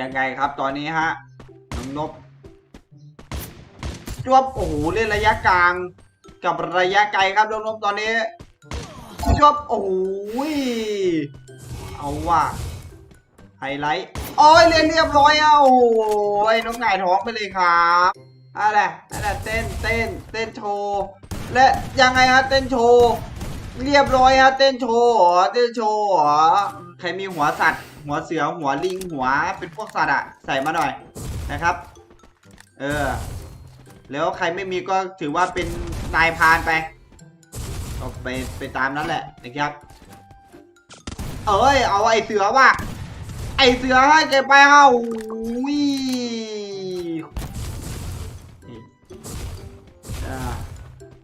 ยังไงครับตอนนี้ฮะน้องนบจวบโอ้โหเล่นระยะกลางกับระยะไกลครับน้องนบตอนนี้จวบโอ้โหเอาว่ะไฮไลท์โอ้ยเล่นเรียบร้อยอะโอ้โหไอ้น้องหงายท้องไปเลยครับอะไรอะไรเต้นเต้นเต้นโชว์และยังไงฮะเต้นโชว์เรียบร้อยฮะเต้นโชว์เต้นโชว์ ใครมีหัวสัตว์ หัวเสือหัวลิงหัวเป็นพวกสัตว์อะใส่มาหน่อยนะครับ เออ แล้วใครไม่มีก็ถือว่าเป็นนายพานไปก็ไปไปตามนั้นแหละนะครับ เอ้ย เอาไอเสือว่ะไอเสือให้แกไปเอ้าอุ้ย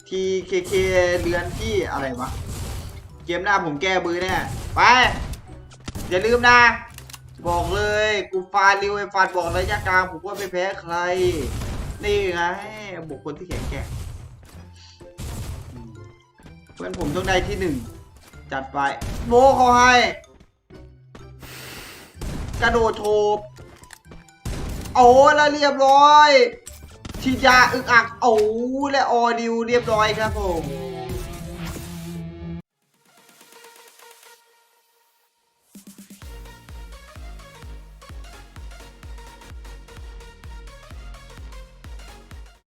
ทีเคเคเรือนที่อะไรวะ เกมหน้าผมแก้บือแน่ไป อย่าลืมนะ บอกเลยกูฟาริวไอฟาดบอกระยะกลางผมว่าไม่แพ้ใคร นี่ไงบุคคลที่แข็งแกร่งเพื่อนผมต้องได้ที่หนึ่งจัดไปโบเขาให้ กระโดดโฉบโอ้แล้วเรียบร้อยฉียาอึกอักโอ้และออดิวเรียบร้อยครับผม